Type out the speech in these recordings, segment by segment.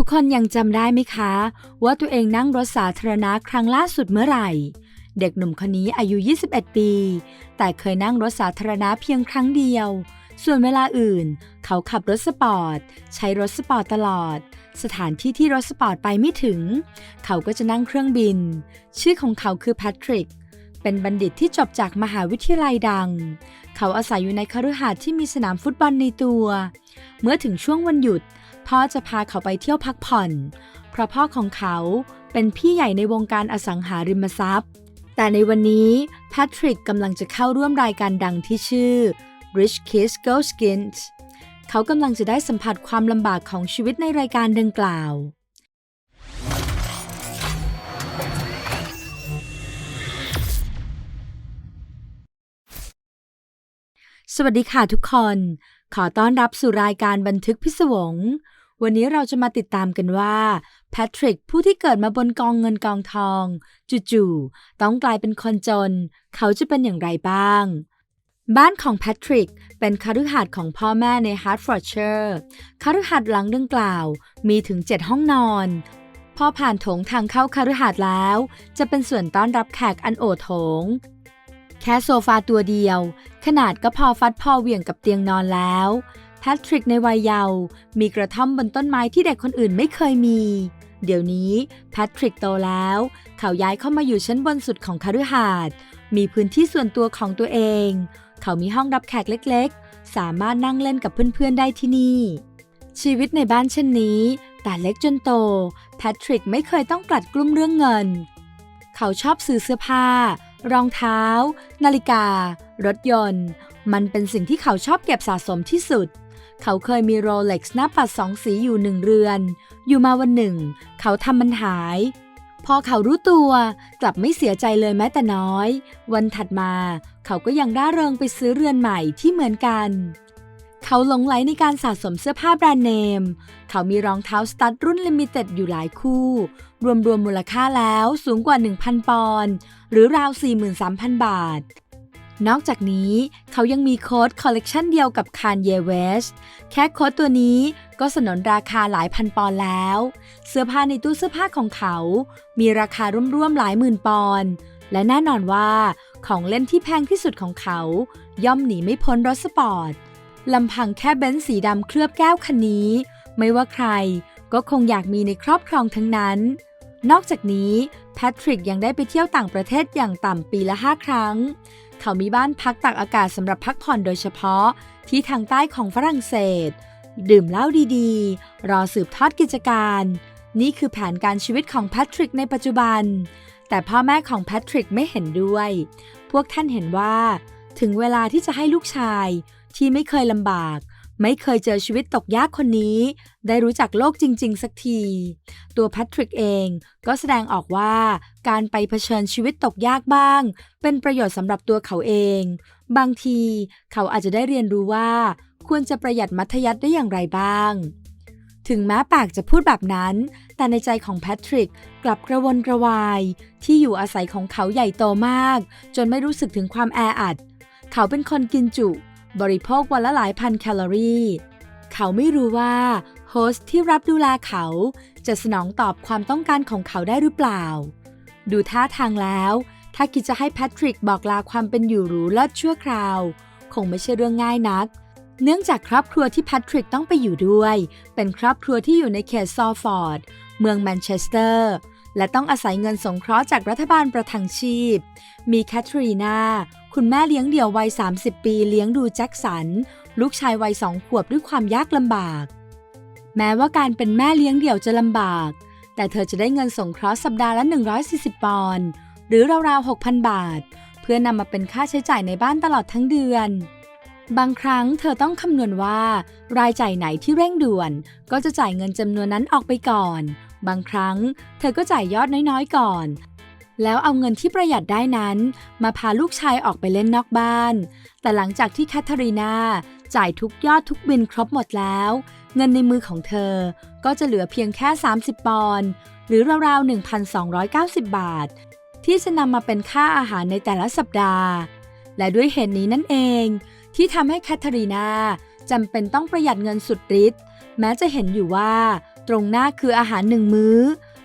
ทุกคนยังจำได้ไหมคะ ว่าตัวเองนั่งรถสาธารณะครั้งล่าสุดเมื่อไหร่ เด็กหนุ่มคนนี้อายุ 21 ปี แต่เคยนั่งรถสาธารณะเพียงครั้งเดียว ส่วนเวลาอื่น เขาขับรถสปอร์ต ใช้รถสปอร์ตตลอด สถานที่ที่รถสปอร์ตไปไม่ถึง เขาก็จะนั่งเครื่องบิน ชื่อของเขาคือแพทริกเป็นบัณฑิตที่จบจากมหาวิทยาลัยดัง เขาอาศัยอยู่ในคฤหาสน์ที่มีสนามฟุตบอลในตัว เมื่อถึงช่วงวันหยุด พ่อจะพาเขาไปเที่ยวพักผ่อน เพราะพ่อของเขาเป็นพี่ใหญ่ในวงการอสังหาริมทรัพย์ แต่ในวันนี้แพทริกกำลังจะเข้าร่วมรายการดังที่ชื่อ Rich Kids Go Skins เขากำลังจะได้สัมผัสความลำบากของชีวิตในรายการดังกล่าว สวัสดีค่ะทุกคน ขอต้อนรับสู่รายการบันทึกพิศวง วันนี้เราจะมาติดตามกันว่าแพทริกผู้ที่เกิดมาบนกองเงินกองทอง จู่ๆต้องกลายเป็นคนจน เขาจะเป็นอย่างไรบ้าง บ้านของแพทริกเป็นคฤหาสน์ของพ่อแม่ในฮาร์ดฟอร์ดเชอร์คฤหาสน์หลังดังกล่าวมีถึง 7 ห้องนอน พอผ่านโถงทางเข้าคฤหาสน์แล้ว จะเป็นส่วนต้อนรับแขกอันโอโถงแค่โซฟาตัวเดียว ขนาดก็พอฟัดพอเหวี่ยงกับเตียงนอนแล้ว แพทริกในวัยเยาว์มีกระท่อมบนต้นไม้ที่เด็กคนอื่นไม่เคยมี เดี๋ยวนี้แพทริกโตแล้ว เขาย้ายเข้ามาอยู่ชั้นบนสุดของคฤหาสน์มีพื้นที่ส่วนตัวของตัวเอง เขามีห้องรับแขกเล็กๆ สามารถนั่งเล่นกับเพื่อนๆได้ที่นี่ ชีวิตในบ้านเช่นนี้ แต่เล็กจนโต แพทริกไม่เคยต้องกลัดกลุ้มเรื่องเงิน เขาชอบซื้อเสื้อผ้า รองเท้า นาฬิกา รถยนต์ มันเป็นสิ่งที่เขาชอบเก็บสะสมที่สุด เขาเคยมีโรเล็กซ์หน้าปัดสองสีอยู่หนึ่งเรือน อยู่มาวันหนึ่ง เขาทำมันหาย พอเขารู้ตัวกลับไม่เสียใจเลยแม้แต่น้อย วันถัดมาเขาก็ยังร่าเริงไปซื้อเรือนใหม่ที่เหมือนกัน เขาหลงไหลในการสะสมเสื้อผ้าแบรนด์เนม เขามีรองเท้าสตั๊ดรุ่นลิมิเต็ดอยู่หลายคู่ รวมรวมมูลค่าแล้วสูงกว่า 1,000 ปอนด์หรือราว 43,000 บาท นอกจากนี้เขายังมีโค้ดคอลเลกชันเดียวกับคานเยเวสแค่โค้ดตัวนี้ก็สนนราคาหลายพันปอนแล้ว เสื้อผ้าในตู้เสื้อผ้าของเขา มีราคาร่วมๆหลายหมื่นปอนและแน่นอนว่าของเล่นที่แพงที่สุดของเขา ย่อมหนีไม่พ้นรถสปอร์ตลำพังแค่เบนซ์สีดำเคลือบแก้วคันนี้ ไม่ว่าใครก็คงอยากมีในครอบครองทั้งนั้น นอกจากนี้แพทริกยังได้ไปเที่ยวต่างประเทศอย่างต่ำปีละ 5 ครั้ง เขามีบ้านพักตากอากาศสำหรับพักผ่อนโดยเฉพาะที่ทางใต้ของฝรั่งเศส ดื่มเหล้าดีๆ รอสืบทอดกิจการ นี่คือแผนการชีวิตของแพทริกในปัจจุบัน แต่พ่อแม่ของแพทริกไม่เห็นด้วย พวกท่านเห็นว่า ถึงเวลาที่จะให้ลูกชายที่ไม่เคยลำบาก ไม่เคยเจอชีวิตตกยากคนนี้ ได้รู้จักโลกจริง ๆ สักที ตัวแพทริกเองก็แสดงออกว่าการไปเผชิญชีวิตตกยากบ้าง เป็นประโยชน์สำหรับตัวเขาเอง บางทีเขาอาจจะได้เรียนรู้ว่า ควรจะประหยัดมัธยัติได้อย่างไรบ้าง ถึงแม้ปากจะพูดแบบนั้น แต่ในใจของแพทริกกลับกระวนกระวาย ที่อยู่อาศัยของเขาใหญ่โตมาก จนไม่รู้สึกถึงความแออัด เขาเป็นคนกินจุ บริโภควันละหลายพันแคลอรี่ เขาไม่รู้ว่าโฮสต์ที่รับดูแลเขาจะสนองตอบความต้องการของเขาได้หรือเปล่า ดูท่าทางแล้ว ถ้าคิดจะให้แพทริกบอกลาความเป็นอยู่หรูเลิศชั่วคราว คงไม่ใช่เรื่องง่ายนัก เนื่องจากครอบครัวที่แพทริกต้องไปอยู่ด้วย เป็นครอบครัวที่อยู่ในเขตซอฟอร์ด เมืองแมนเชสเตอร์ และต้องอาศัยเงินสงเคราะห์จากรัฐบาลประทังชีพ มีแคทรีนา คุณแม่เลี้ยงเดี่ยววัย 30 ปีเลี้ยงดูแจ็คสัน ลูกชายวัยสองขวบด้วยความยากลำบาก แม้ว่าการเป็นแม่เลี้ยงเดี่ยวจะลำบาก แต่เธอจะได้เงินสงเคราะห์สัปดาห์ละ 140 ปอนด์ หรือราวๆ 6,000 บาท เพื่อนำมาเป็นค่าใช้จ่ายในบ้านตลอดทั้งเดือน บางครั้งเธอต้องคำนวณว่า รายจ่ายไหนที่เร่งด่วน ก็จะจ่ายเงินจำนวนนั้นออกไปก่อน บางครั้งเธอก็จ่ายยอดน้อยๆ ก่อน แล้วเอาเงินที่ประหยัดได้นั้น มาพาลูกชายออกไปเล่นนอกบ้าน แต่หลังจากที่แคทเธอรีนาจ่ายทุกยอดทุกบินครบหมดแล้ว เงินในมือของเธอก็จะเหลือเพียงแค่ 30 ปอนด์หรือราวๆ 1,290 บาท ที่จะนำมาเป็นค่าอาหารในแต่ละสัปดาห์ และด้วยเหตุนี้นั่นเอง ที่ทำให้แคทเธอรีนาจำเป็นต้องประหยัดเงินสุดฤทธิ์แม้จะเห็นอยู่ว่า ตรงหน้าคืออาหารหนึ่งมื้อ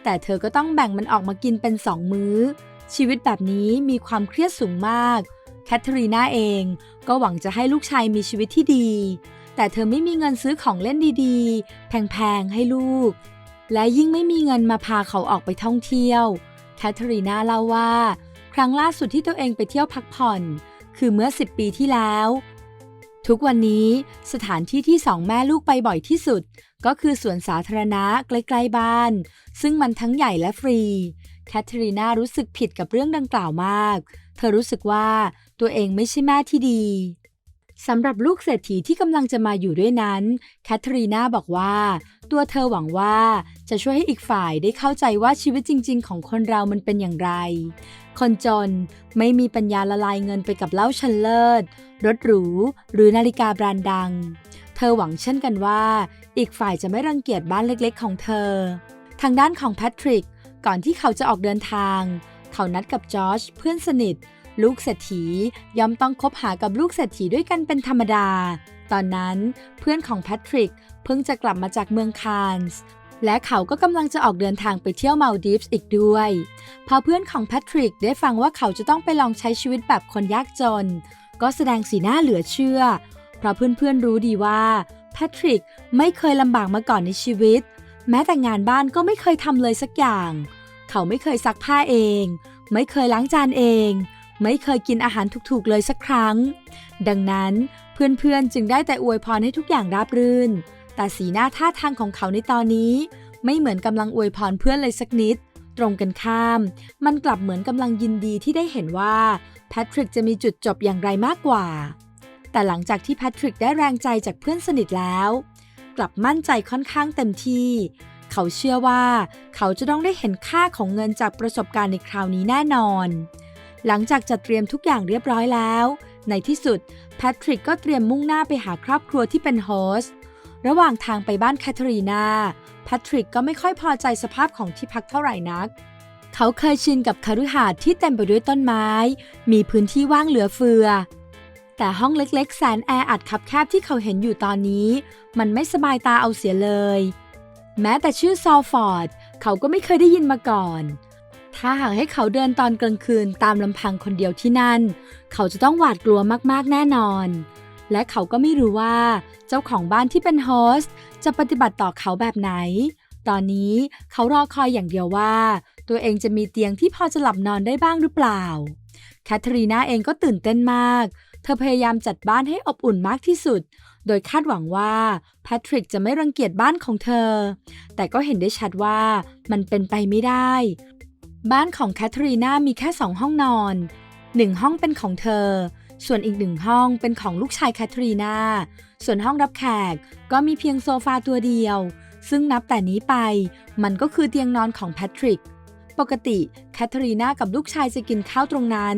แต่เธอก็ต้องแบ่งมันออกมากินเป็นสองมื้อ ชีวิตแบบนี้มีความเครียดสูงมากแคทเธอรีนาเองก็หวังจะให้ลูกชายมีชีวิตที่ดี แต่เธอไม่มีเงินซื้อของเล่นดีๆ แพงๆ ให้ลูก และยิ่งไม่มีเงินมาพาเขาออกไปท่องเที่ยวแคทเธอรีนาเล่าว่า ครั้งล่าสุดที่ตัวเองไปเที่ยวพักผ่อน คือเมื่อ 10 ปีที่แล้ว ทุกวันนี้สถานที่ที่สองแม่ลูกไปบ่อยที่สุด ก็คือสวนสาธารณะใกล้ๆบ้าน ซึ่งมันทั้งใหญ่และฟรี แคทเธอรีนารู้สึกผิดกับเรื่องดังกล่าวมาก เธอรู้สึกว่าตัวเองไม่ใช่แม่ที่ดีสำหรับลูกเศรษฐีที่กำลังจะมาอยู่ด้วยนั้น แคทเธอรีนาบอกว่า ตัวเธอหวังว่าจะช่วยให้อีกฝ่ายได้เข้าใจว่าชีวิตจริง ๆ ของคนเรามันเป็นอย่างไร คนจนไม่มีปัญญาละลายเงินไปกับเหล้าชันเลิศ รถหรู หรือนาฬิกาแบรนด์ดัง เธอหวังเช่นกันว่า อีกฝ่ายจะไม่รังเกียจบ้านเล็กๆ ของเธอ ทางด้านของแพทริก ก่อนที่เขาจะออกเดินทาง เขานัดกับจอร์จเพื่อนสนิท ลูกเศรษฐีย่อมต้องคบหากับลูกเศรษฐีด้วยกันเป็นธรรมดา ตอนนั้นเพื่อนของแพทริกเพิ่งจะกลับมาจากเมืองคานส์และเขาก็กำลังจะออกเดินทางไปเที่ยวมาลดีฟส์อีกด้วย พอเพื่อนของแพทริกได้ฟังว่าเขาจะต้องไปลองใช้ชีวิตแบบคนยากจน ก็แสดงสีหน้าเหลือเชื่อ เพราะเพื่อนๆรู้ดีว่าแพทริกไม่เคยลำบากมาก่อนในชีวิต แม้แต่งานบ้านก็ไม่เคยทำเลยสักอย่าง เขาไม่เคยซักผ้าเอง ไม่เคยล้างจานเอง ไม่เคยกินอาหารถูกๆเลยสักครั้ง ดังนั้นเพื่อนๆจึงได้แต่อวยพรให้ทุกอย่างราบรื่น แต่สีหน้าท่าทางของเขาในตอนนี้ ไม่เหมือนกำลังอวยพรเพื่อนเลยสักนิด ตรงกันข้าม มันกลับเหมือนกำลังยินดีที่ได้เห็นว่าแพทริกจะมีจุดจบอย่างไรมากกว่า แต่หลังจากที่แพทริกได้แรงใจจากเพื่อนสนิทแล้ว กลับมั่นใจค่อนข้างเต็มที่ เขาเชื่อว่า เขาจะต้องได้เห็นค่าของเงินจากประสบการณ์ในคราวนี้แน่นอน หลังจากจัดเตรียมทุกอย่างเรียบร้อยแล้ว ในที่สุดแพทริกก็เตรียมมุ่งหน้าไปหาครอบครัวที่เป็นโฮสต์ระหว่างทางไปบ้านแคทเธอรีนาแพทริกก็ไม่ค่อยพอใจสภาพของที่พักเท่าไหร่นัก เขาเคยชินกับคฤหาสน์ที่เต็มไปด้วยต้นไม้ มีพื้นที่ว่างเหลือเฟือ แต่ห้องเล็กๆ แสนแออัดคับแคบที่เขาเห็นอยู่ตอนนี้ มันไม่สบายตาเอาเสียเลย แม้แต่ชื่อซอลฟอร์ด เขาก็ไม่เคยได้ยินมาก่อน ถ้าหากให้เขาเดินตอนกลางคืนตามลำพังคนเดียวที่นั่น เขาจะต้องหวาดกลัวมากๆแน่นอน และเขาก็ไม่รู้ว่า เจ้าของบ้านที่เป็นโฮสต์จะปฏิบัติต่อเขาแบบไหน ตอนนี้เขารอคอยอย่างเดียวว่า ตัวเองจะมีเตียงที่พอจะหลับนอนได้บ้างหรือเปล่าแคทเธอรีนาเองก็ตื่นเต้นมาก เธอพยายามจัดบ้านให้อบอุ่นมากที่สุด โดยคาดหวังว่าแพทริกจะไม่รังเกียจบ้านของเธอ แต่ก็เห็นได้ชัดว่ามันเป็นไปไม่ได้ บ้านของแคทเธอรีนามีแค่สองห้องนอนหนึ่งห้องเป็นของเธอ ส่วนอีกหนึ่งห้องเป็นของลูกชายแคทเธอรีนา ส่วนห้องรับแขกก็มีเพียงโซฟาตัวเดียว ซึ่งนับแต่นี้ไป มันก็คือเตียงนอนของแพทริก ปกติแคทเธอรีนากับลูกชายจะกินข้าวตรงนั้น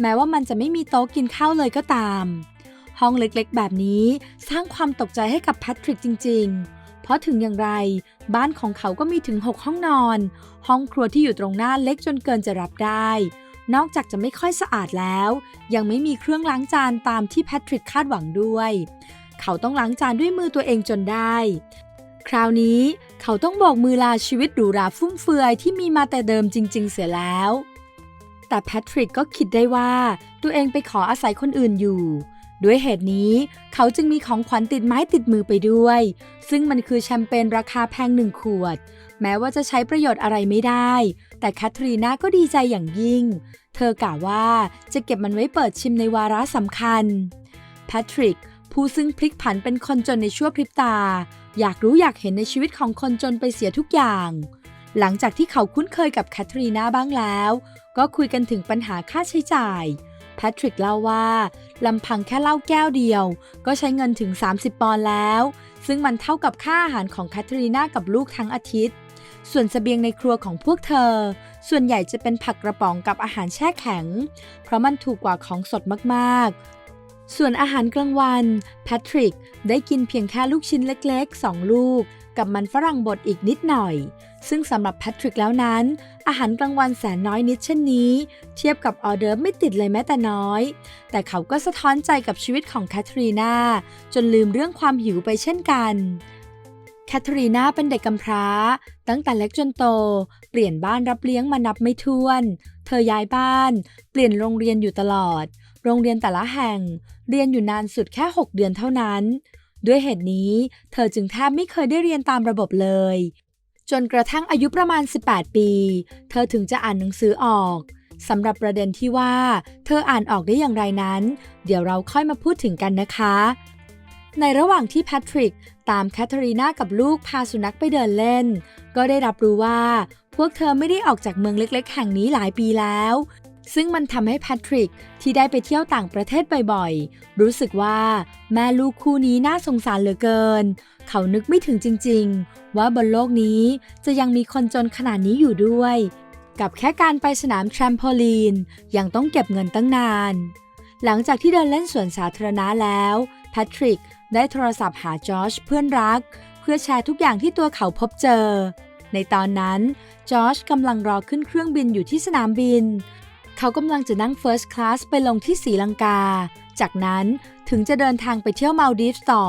แม้ว่ามันจะไม่มีโต๊ะกินข้าวเลยก็ตาม ห้องเล็กๆ แบบนี้สร้างความตกใจให้กับแพทริกจริง ๆ เพราะถึงอย่างไร บ้านของเขาก็มีถึง 6 ห้องนอน ห้องครัวที่อยู่ตรงหน้าเล็กจนเกินจะรับได้ นอกจากจะไม่ค่อยสะอาดแล้ว ยังไม่มีเครื่องล้างจานตามที่แพทริกคาดหวังด้วย เขาต้องล้างจานด้วยมือตัวเองจนได้ คราวนี้เขาต้องบอกมือลาชีวิตหรูหราฟุ่มเฟือยที่มีมาแต่เดิมจริง ๆ เสียแล้ว แต่แพทริกก็คิดได้ว่าตัวเองไปขออาศัยคนอื่นอยู่ ด้วยเหตุนี้เขาจึงมีของขวัญติดไม้ติดมือไปด้วย ซึ่งมันคือแชมเปญราคาแพงหนึ่งขวด แม้ว่าจะใช้ประโยชน์อะไรไม่ได้ แต่แคทรีนาก็ดีใจอย่างยิ่ง เธอกล่าวว่าจะเก็บมันไว้เปิดชิมในวาระสำคัญ แพทริกผู้ซึ่งพลิกผันเป็นคนจนในชั่วพริบตา อยากรู้อยากเห็นในชีวิตของคนจนไปเสียทุกอย่าง หลังจากที่เขาคุ้นเคยกับแคทรีนาบ้างแล้ว ก็คุยกันถึงปัญหาค่าใช้จ่าย แพทริกเล่าว่าลำพังแค่เหล้าแก้วเดียว ก็ใช้เงินถึง 30 ปอนด์แล้ว ซึ่งมันเท่ากับค่าอาหารของแคทรีนากับลูกทั้งอาทิตย์ ส่วนเสบียงในครัวของพวกเธอ ส่วนใหญ่จะเป็นผักกระป๋องกับอาหารแช่แข็ง เพราะมันถูกกว่าของสดมากๆส่วนอาหารกลางวัน แพทริกได้กินเพียงแค่ลูกชิ้นเล็กๆ 2 ลูก กับมันฝรั่งบดอีกนิดหน่อย ซึ่งสำหรับแพทริกแล้วนั้น อาหารกลางวันแสนน้อยนิดเช่นนี้ เทียบกับออเดิร์ฟไม่ติดเลยแม้แต่น้อย แต่เขาก็สะท้อนใจกับชีวิตของแคทรีนาจนลืมเรื่องความหิวไปเช่นกันแคทรีนาเป็นเด็กกำพร้า ตั้งแต่เล็กจนโต เปลี่ยนบ้านรับเลี้ยงมานับไม่ถ้วน เธอย้ายบ้าน เปลี่ยนโรงเรียนอยู่ตลอด โรงเรียนแต่ละแห่ง เรียนอยู่นานสุดแค่ 6 เดือนเท่านั้น ด้วยเหตุนี้ เธอจึงแทบไม่เคยได้เรียนตามระบบเลย จนกระทั่งอายุประมาณ 18 ปี เธอถึงจะอ่านหนังสือออกสำหรับประเด็นที่ว่า เธออ่านออกได้อย่างไรนั้น เดี๋ยวเราค่อยมาพูดถึงกันนะคะ ในระหว่างที่แพทริกตามแคทเธอรีนากับลูกพาสุนัขไปเดินเล่น ก็ได้รับรู้ว่า พวกเธอไม่ได้ออกจากเมืองเล็ก ๆ แห่งนี้หลายปีแล้ว ซึ่งมันทำให้แพทริกที่ได้ไปเที่ยวต่างประเทศบ่อยๆ รู้สึกว่าแม่ลูกคู่นี้น่าสงสารเหลือเกิน เขานึกไม่ถึงจริงๆ ว่าบนโลกนี้จะยังมีคนจนขนาดนี้อยู่ด้วย กับแค่การไปสนามแทรมโพลีน ยังต้องเก็บเงินตั้งนาน หลังจากที่เดินเล่นสวนสาธารณะแล้วแพทริกได้โทรศัพท์หาจอชเพื่อนรัก เพื่อแชร์ทุกอย่างที่ตัวเขาพบเจอ ในตอนนั้นจอชกำลังรอขึ้นเครื่องบินอยู่ที่สนามบิน เขากำลังจะนั่ง First Class ไปลงที่สีลังกา จากนั้นถึงจะเดินทางไปเที่ยวมาลดีฟต่อ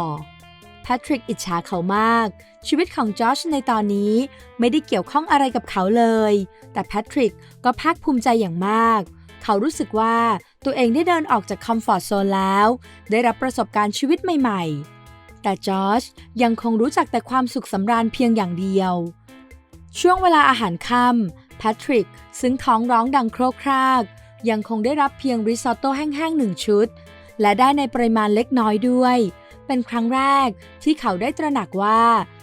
แพทริกอิจฉาเขามาก ชีวิตของจอชในตอนนี้ไม่ได้เกี่ยวข้องอะไรกับเขาเลย แต่แพทริกก็ภาคภูมิใจอย่างมาก เขารู้สึกว่าตัวเองได้เดินออกจากคอมฟอร์ทโซนแล้ว ได้รับประสบการณ์ชีวิตใหม่ ๆ แต่จอชยังคงรู้จักแต่ความสุขสำราญเพียงอย่างเดียว ช่วงเวลาอาหารค่ำ แพทริก ซึ่งท้องร้องดังโครกคราก ยังคงได้รับเพียงริซอตโต้แห้งๆหนึ่งชุด และได้ในปริมาณเล็กน้อยด้วย เป็นครั้งแรกที่เขาได้ตระหนักว่า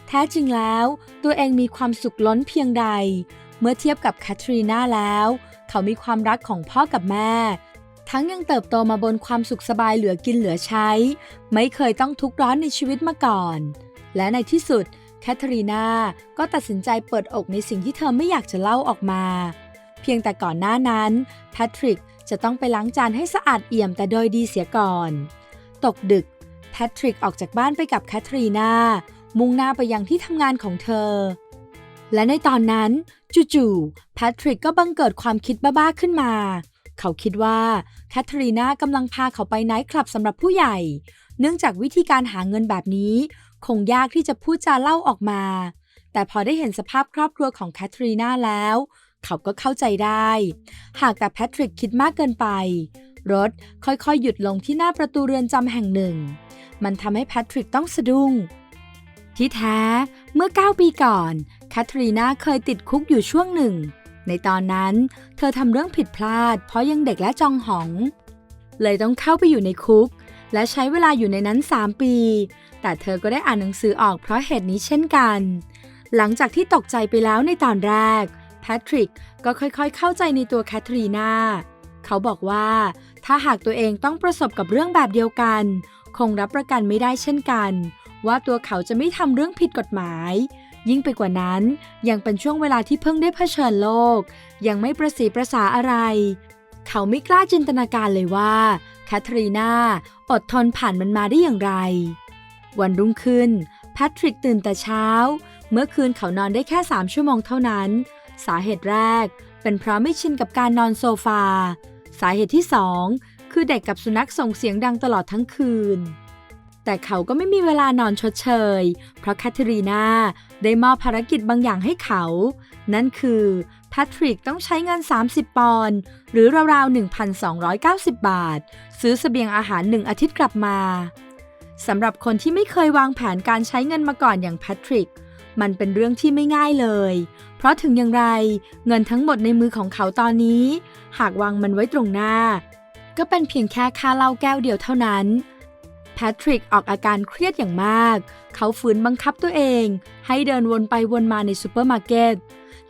แท้จริงแล้ว ตัวเองมีความสุขล้นเพียงใด เมื่อเทียบกับแคทรีนาแล้ว เขามีความรักของพ่อกับแม่ ทั้งยังเติบโตมาบนความสุขสบายเหลือกินเหลือใช้ ไม่เคยต้องทุกข์ร้อนในชีวิตมาก่อน และในที่สุด แคทเธอรีนาก็ตัดสินใจเปิดอกในสิ่งที่เธอไม่อยากจะเล่าออกมา เพียงแต่ก่อนหน้านั้นแพทริกจะต้องไปล้างจานให้สะอาดเอี่ยมแต่โดยดีเสียก่อน ตกดึกแพทริกออกจากบ้านไปกับแคทรีนามุ่งหน้าไปยังที่ทำงานของเธอ และในตอนนั้นจู่ๆแพทริกก็บังเกิดความคิดบ้าๆขึ้นมา เขาคิดว่าแคทรีนากำลังพาเขาไปไนท์คลับสำหรับผู้ใหญ่ เนื่องจากวิธีการหาเงินแบบนี้ คงยากที่จะพูดจาเล่าออกมา แต่พอได้เห็นสภาพครอบครัวของแคทรีนาแล้ว เขาก็เข้าใจได้ หากแต่แพทริกคิดมากเกินไป รถค่อยๆ หยุดลงที่หน้าประตูเรือนจำแห่งหนึ่ง มันทำให้แพทริกต้องสะดุ้ง ที่แท้เมื่อ 9 ปีก่อนแคทรีนาเคยติดคุกอยู่ช่วงหนึ่ง ในตอนนั้นเธอทำเรื่องผิดพลาด เพราะยังเด็กและจองหอง เลยต้องเข้าไปอยู่ในคุก และใช้เวลาอยู่ในนั้น 3 ปี แต่เธอก็ได้อ่านหนังสือออกเพราะเหตุนี้เช่นกัน หลังจากที่ตกใจไปแล้วในตอนแรก แพทริกก็ค่อยๆ เข้าใจในตัวแคทรีนา เขาบอกว่า ถ้าหากตัวเองต้องประสบกับเรื่องแบบเดียวกัน คงรับประกันไม่ได้เช่นกัน ว่าตัวเขาจะไม่ทำเรื่องผิดกฎหมายยิ่งไปกว่านั้นยังเป็นช่วงเวลาที่เพิ่งได้เผชิญโลก ยังไม่ประสีประสาอะไร เขาไม่กล้าจินตนาการเลยว่าแคทรีนาอดทนผ่านมันมาได้อย่างไร วันรุ่งขึ้นแพทริกตื่นแต่เช้า เมื่อคืนเขานอนได้แค่3ชั่วโมงเท่านั้น สาเหตุแรกเป็นเพราะไม่ชินกับการนอนโซฟา สาเหตุที่สองคือเด็กกับสุนัขส่งเสียงดังตลอดทั้งคืน แต่เขาก็ไม่มีเวลานอนชดเชย เพราะแคทเธอรีนาได้มอบภารกิจบางอย่างให้เขา นั่นคือ แพทริกต้องใช้เงิน 30 ปอนด์หรือราวๆ 1,290 บาท ซื้อเสบียงอาหารหนึ่งอาทิตย์กลับมาสำหรับคนที่ไม่เคยวางแผนการใช้เงินมาก่อนอย่างแพทริก มันเป็นเรื่องที่ไม่ง่ายเลย เพราะถึงอย่างไรเงินทั้งหมดในมือของเขาตอนนี้ หากวางมันไว้ตรงหน้า ก็เป็นเพียงแค่ค่าเหล้าแก้วเดียวเท่านั้นแพทริกออกอาการเครียดอย่างมาก เขาฝืนบังคับตัวเอง ให้เดินวนไปวนมาในซูเปอร์มาร์เก็ต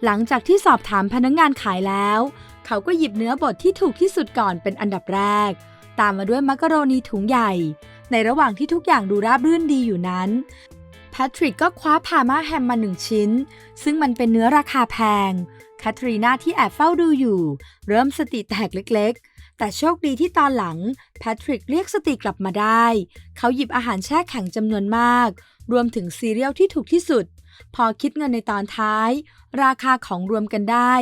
หลังจากที่สอบถามพนักงงานขายแล้ว เขาก็หยิบเนื้อบดที่ถูกที่สุดก่อนเป็นอันดับแรก ตามมาด้วยมักกะโรนีถุงใหญ่ ในระหว่างที่ทุกอย่างดูราบรื่นดีอยู่นั้น แพทริกก็คว้าพาม่าแฮมมาหนึ่งชิ้น ซึ่งมันเป็นเนื้อราคาแพงแคทรีนาที่แอบเฝ้าดูอยู่ เริ่มสติแตกเล็กๆ แต่โชคดีที่ตอนหลังแพทริกเรียกสติกลับมาได้ เขาหยิบอาหารแช่แข็งจำนวนมาก รวมถึงซีเรียลที่ถูกที่สุด พอคิดเงินในตอนท้าย ราคาของรวมกันได้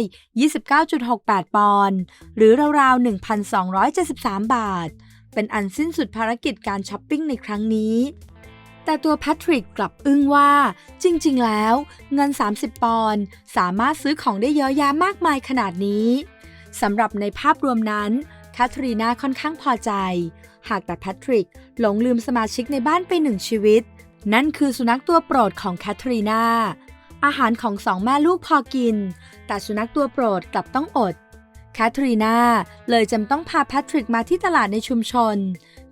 29.68 ปอนด์หรือราวๆ 1,273 บาท เป็นอันสิ้นสุดภารกิจการช้อปปิ้งในครั้งนี้ แต่ตัวแพทริกกลับอึ้งว่า จริงๆ แล้ว เงิน 30 ปอนด์สามารถซื้อของได้เยอะแยะมากมายขนาดนี้สำหรับในภาพรวมนั้นแคทรีนาค่อนข้างพอใจ หากแต่แพทริกหลงลืมสมาชิกในบ้านไปหนึ่งชีวิต นั่นคือสุนัขตัวโปรดของแคทรีนาอาหารของสองแม่ลูกพอกิน แต่สุนัขตัวโปรดกลับต้องอด แคทรีนาเลยจำต้องพาแพทริกมาที่ตลาดในชุมชน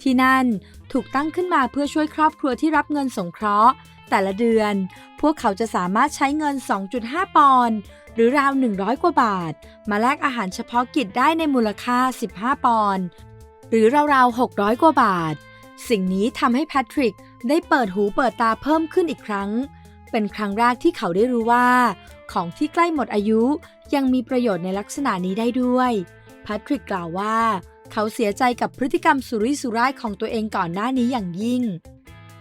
ที่นั่นถูกตั้งขึ้นมาเพื่อช่วยครอบครัวที่รับเงินสงเคราะห์ แต่ละเดือน พวกเขาจะสามารถใช้เงิน 2.5 ปอนด์หรือราว 100 กว่าบาท มาแลกอาหารเฉพาะกิจได้ในมูลค่า 15 ปอนด์หรือราวๆ600 กว่าบาท สิ่งนี้ทำให้แพทริก ได้เปิดหูเปิดตาเพิ่มขึ้นอีกครั้ง เป็นครั้งแรกที่เขาได้รู้ว่า ของที่ใกล้หมดอายุยังมีประโยชน์ในลักษณะนี้ได้ด้วยแพทริกกล่าวว่า เขาเสียใจกับพฤติกรรมสุรุ่ยสุร่ายของตัวเองก่อนหน้านี้อย่างยิ่ง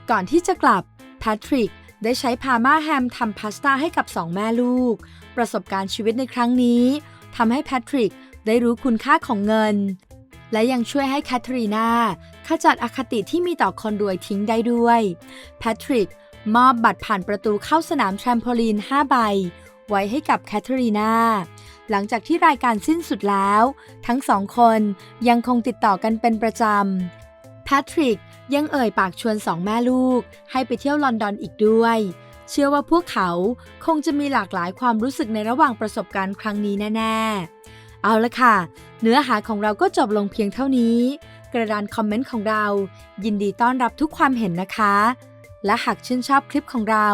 ก่อนที่จะกลับแพทริกได้ใช้พาม่าแฮมทำพาสต้าให้กับสองแม่ลูก ประสบการณ์ชีวิตในครั้งนี้ทำให้แพทริกได้รู้คุณค่าของเงิน และยังช่วยให้แคทรีนา ขจัดอคติที่มีต่อคนรวยทิ้งได้ด้วย แพทริก มอบบัตรผ่านประตูเข้าสนามแทรมโพลีน 5 ใบ ไว้ให้กับแคทเธอรีนาหลังจากที่รายการสิ้นสุดแล้ว ทั้งสองคนยังคงติดต่อกันเป็นประจำ แพทริกยังเอ่ยปากชวนสองแม่ลูก ให้ไปเที่ยวลอนดอนอีกด้วย เชื่อว่าพวกเขาคงจะมีหลากหลายความรู้สึกในระหว่างประสบการณ์ครั้งนี้แน่ ๆ เอาละค่ะ เนื้อหาของเราก็จบลงเพียงเท่านี้ กระดานคอมเมนต์ของเรา ยินดีต้อนรับทุกความเห็นนะคะ และหากชื่นชอบคลิปของเรา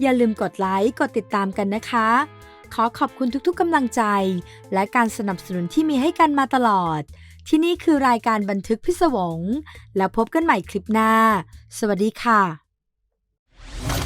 อย่าลืมกดไลค์กดติดตามกันนะคะ ขอขอบคุณทุกๆกำลังใจ และการสนับสนุนที่มีให้กันมาตลอด ที่นี่คือรายการบันทึกพิศวง แล้วพบกันใหม่คลิปหน้า สวัสดีค่ะ